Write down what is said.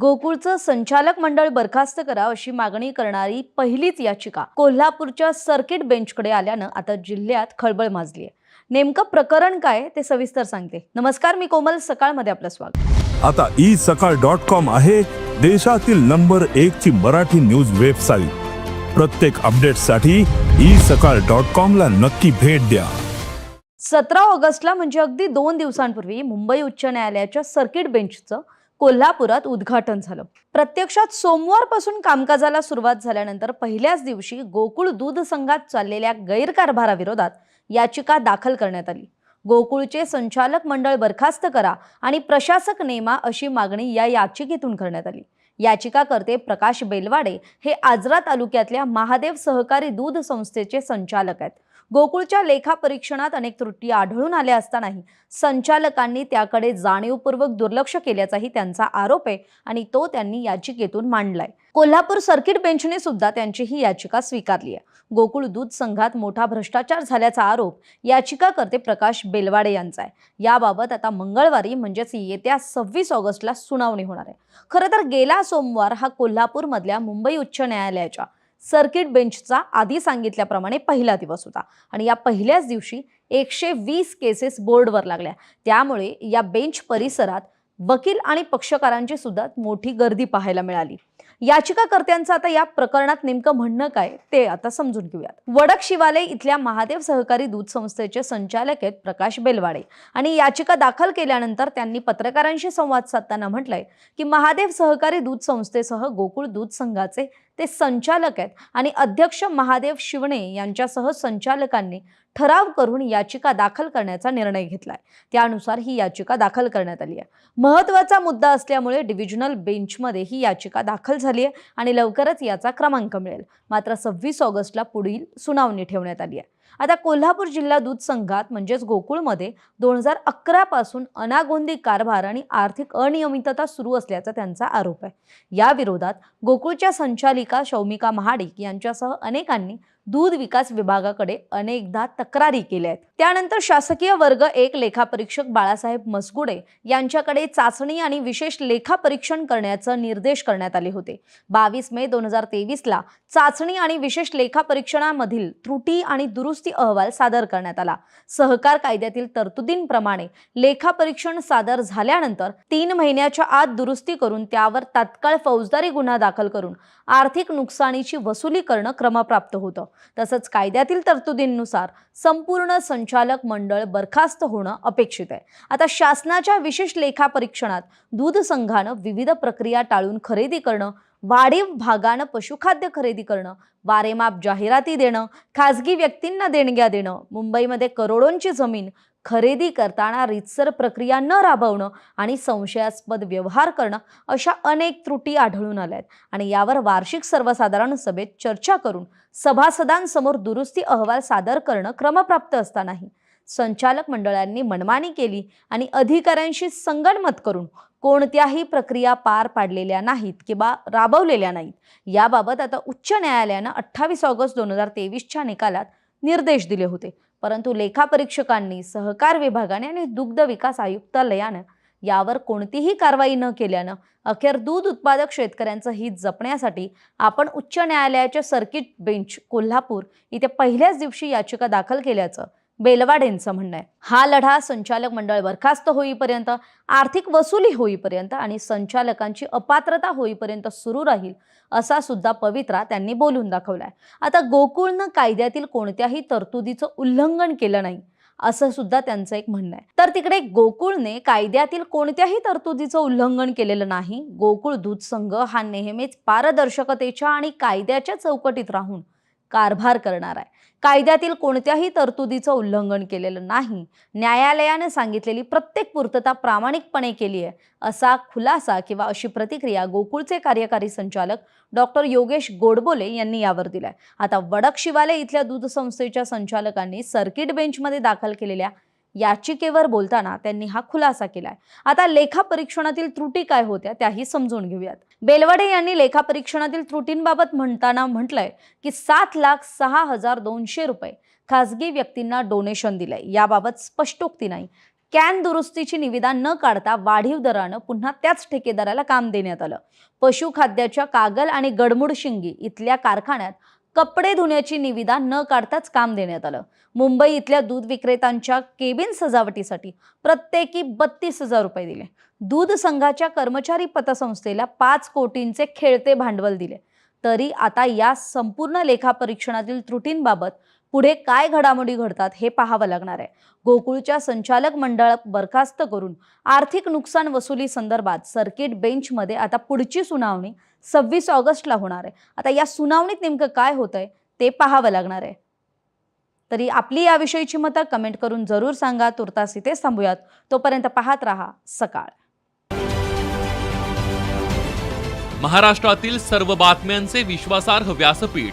गोकुळचं संचालक मंडळ बरखास्त करा अशी मागणी करणारी पहिलीच याचिका कोल्हापूरच्या सर्किट बेंचकडे आल्यानं आता जिल्ह्यात खळबळ माजली आहे नेमकं प्रकरण काय ते सविस्तर सांगते. नमस्कार मी कोमल. सकाळमध्ये आपलं स्वागत. आता ई सकाळ डॉट कॉम आहे देशातील नंबर एक ची मराठी न्यूज वेबसाईट. प्रत्येक अपडेटसाठी ई सकाळ डॉट कॉम ला नक्की भेट द्या. सतरा ऑगस्टला म्हणजे अगदी दोन दिवसांपूर्वी मुंबई उच्च न्यायालयाच्या सर्किट बेंचचं कोल्हापुरात उद्घाटन झालं. प्रत्यक्षात सोमवारपासून कामकाजाला सुरुवात झाल्यानंतर पहिल्याच दिवशी गोकुळ दूध संघात चाललेल्या गैरकारभाराविरोधात याचिका दाखल करण्यात आली. गोकुळचे संचालक मंडळ बरखास्त करा आणि प्रशासक नेमा अशी मागणी या याचिकेतून करण्यात आली. याचिकाकर्ते प्रकाश बेलवाडे हे आजरा तालुक्यातल्या महादेव सहकारी दूध संस्थेचे संचालक आहेत. गोकुळच्या लेखापरीक्षणात अनेक त्रुटी आढळून आल्या असतानाही संचालकांनी त्याकडे जाणीवपूर्वक दुर्लक्ष केल्याचाही त्यांचा आरोप आहे आणि तो त्यांनी याचिकेतून मांडलाय. कोल्हापूर सर्किट बेंचने सुद्धा त्यांची ही याचिका स्वीकारली आहे. गोकुळ दूध संघात मोठा भ्रष्टाचार झाल्याचा आरोप याचिकाकर्ते प्रकाश बेलवाडे यांचा आहे. याबाबत आता मंगळवारी म्हणजेच येत्या सव्वीस ऑगस्टला सुनावणी होणार आहे. खरं तर गेला सोमवार हा कोल्हापूरमधल्या मुंबई उच्च न्यायालयाच्या सर्किट बेंचचा आधी सांगितल्याप्रमाणे पहिला दिवस होता. आणि या पहिल्याच दिवशी एकशे वीस केसेस बोर्डवर लागल्या. त्यामुळे या बेंच परिसरात वकील आणि पक्षकारांची सुद्धा मोठी गर्दी पाहायला मिळाली. याचिकाकर्त्यांचं आता या प्रकरणात नेमकं म्हणणं काय ते आता समजून घेऊयात. वडक शिवाले इथल्या महादेव सहकारी दूध संस्थेचे संचालक आहेत प्रकाश बेलवाडे. आणि याचिका दाखल केल्यानंतर त्यांनी पत्रकारांशी संवाद साधताना म्हटलंय की महादेव सहकारी दूध संस्थेसह गोकुळ दूध संघाचे ते संचालक आहेत. आणि अध्यक्ष महादेव शिवणे यांच्यासह संचालकांनी ठराव करून याचिका दाखल करण्याचा निर्णय घेतलाय. त्यानुसार ही याचिका दाखल करण्यात आली आहे. महत्त्वाचा मुद्दा असल्यामुळे डिव्हिजनल बेंचमध्ये ही याचिका दाखल झाली आहे आणि लवकरच याचा क्रमांक मिळेल. मात्र सव्वीस ऑगस्टला पुढील सुनावणी ठेवण्यात आली आहे. आता कोल्हापूर जिल्हा दूध संघात म्हणजेच गोकुळमध्ये दोन हजार अकरा पासून अनागोंदी कारभार आणि आर्थिक अनियमितता सुरू असल्याचा त्यांचा आरोप आहे. या विरोधात गोकुळच्या संचालिका शौमिका महाडिक यांच्यासह अनेकांनी दूध विकास विभागाकडे अनेकदा तक्रारी केल्या आहेत. त्यानंतर शासकीय वर्ग एक लेखापरीक्षक बाळासाहेब मसगुडे यांच्याकडे चाचणी आणि विशेष लेखापरीक्षण करण्याचा निर्देश करण्यात आले होते. बावीस मे दोन हजार तेवीसला चाचणी आणि विशेष लेखापरीक्षणामधील त्रुटी आणि दुरुस्ती अहवाल सादर करण्यात आला. सहकार कायद्यातील तरतुदींप्रमाणे लेखापरीक्षण सादर झाल्यानंतर तीन महिन्याच्या आत दुरुस्ती करून त्यावर तात्काळ फौजदारी गुन्हा दाखल करून आर्थिक नुकसानीची वसुली करणं क्रमप्राप्त होतं. तसंच कायद्यातील तरतुदींनुसार संपूर्ण संचालक मंडळ बरखास्त होणं अपेक्षित आहे. आता शासनाच्या विशेष लेखापरीक्षणात दूध संघानं विविध प्रक्रिया टाळून खरेदी करणं वाढीव भागानं पशुखाद्य खरेदी करणं वारेमाप जाहिराती देणं खाजगी व्यक्तींना देणग्या देणं मुंबईमध्ये करोडोंची जमीन खरेदी करताना रितसर प्रक्रिया न राबवणं आणि संशयास्पद व्यवहार करणं अशा अनेक त्रुटी आढळून आल्या आहेत. आणि यावर वार्षिक सर्वसाधारण सभेत चर्चा करून सभासदांसमोर दुरुस्ती अहवाल सादर करणं क्रमप्राप्त असतानाही संचालक मंडळांनी मनमानी केली आणि अधिकाऱ्यांशी संगणमत करून कोणत्याही प्रक्रिया पार पाडलेल्या नाहीत किंवा राबवलेल्या नाहीत. याबाबत आता उच्च न्यायालयानं अठ्ठावीस ऑगस्ट दोन हजार तेवीसच्या निकालात निर्देश दिले होते. परंतु लेखापरीक्षकांनी सहकार विभागाने आणि दुग्ध विकास आयुक्तालयानं यावर कोणतीही कारवाई न केल्यानं अखेर दूध उत्पादक शेतकऱ्यांचं हित जपण्यासाठी आपण उच्च न्यायालयाच्या सर्किट बेंच कोल्हापूर इथे पहिल्याच दिवशी याचिका दाखल केल्याचं बेलवाडेंचं म्हणणं आहे. हा लढा संचालक मंडळ बरखास्त होईपर्यंत आर्थिक वसुली होईपर्यंत आणि संचालकांची अपात्रता होईपर्यंत सुरू राहील असा सुद्धा पवित्रा त्यांनी बोलून दाखवलाय. आता गोकुळनं कायद्यातील कोणत्याही तरतुदीचं उल्लंघन केलं नाही असं सुद्धा त्यांचं एक म्हणणं आहे. तर तिकडे गोकुळने कायद्यातील कोणत्याही तरतुदीचं उल्लंघन केलेलं नाही. गोकुळ दूध संघ हा नेहमीच पारदर्शकतेच्या आणि कायद्याच्या चौकटीत राहून कारभार करणार आहे. कायद्यातील कोणत्याही तरतुदीचं उल्लंघन केलेलं नाही. न्यायालयाने सांगितलेली प्रत्येक पूर्तता प्रामाणिकपणे केली आहे असा खुलासा किंवा अशी प्रतिक्रिया गोकुळचे कार्यकारी संचालक डॉक्टर योगेश गोडबोले यांनी यावर दिलाय. आता वडकशिवाले इथल्या दूध संस्थेच्या संचालकांनी सर्किट बेंचमध्ये दाखल केलेल्या याचिकेवर बोलताना त्यांनी हा खुलासा केलाय. आता लेखापरीक्षणातील त्रुटी काय होत्या त्याही समजून घेऊयात. बेलवडे यांनी लेखापरीक्षणातील त्रुटींबाबत म्हणताना म्हटलंय की सात लाख सहा हजार दोनशे रुपये खासगी व्यक्तींना डोनेशन दिलंय. याबाबत स्पष्टोक्ती नाही. कॅन दुरुस्तीची निविदा न काढता वाढीव दरानं पुन्हा त्याच ठेकेदाराला काम देण्यात आलं. पशुखाद्याच्या कागल आणि गडमुड शिंगी इथल्या कारखान्यात कपडे धुण्याची निविदा न काढताच काम देण्यात आलं. मुंबई इथल्या दूध विक्रेत्यांच्या केबिन सजावटीसाठी प्रत्येकी बत्तीस हजार रुपये दिले. दूध संघाच्या कर्मचारी पतसंस्थेला पाच कोटींचे खेळते भांडवल दिले. तरी आता या संपूर्ण लेखापरीक्षणातील त्रुटींबाबत पुढे काय घडामोडी घडतात हे पाहावं लागणार आहे. गोकुळच्या संचालक मंडळ बरखास्त करून आर्थिक नुकसान वसुली संदर्भात सर्किट बेंचमध्ये आता पुढची सुनावणी सव्वीस ऑगस्टला होणार आहे. आता या सुनावणीत नेमकं काय होतंय ते पाहावं लागणार आहे. तरी आपली याविषयीची मतं कमेंट करून जरूर सांगा. तुर्तास इथेच थांबूयात. तोपर्यंत पाहत राहा सकाळ. महाराष्ट्रातील सर्व बातम्यांचे विश्वासार्ह व्यासपीठ.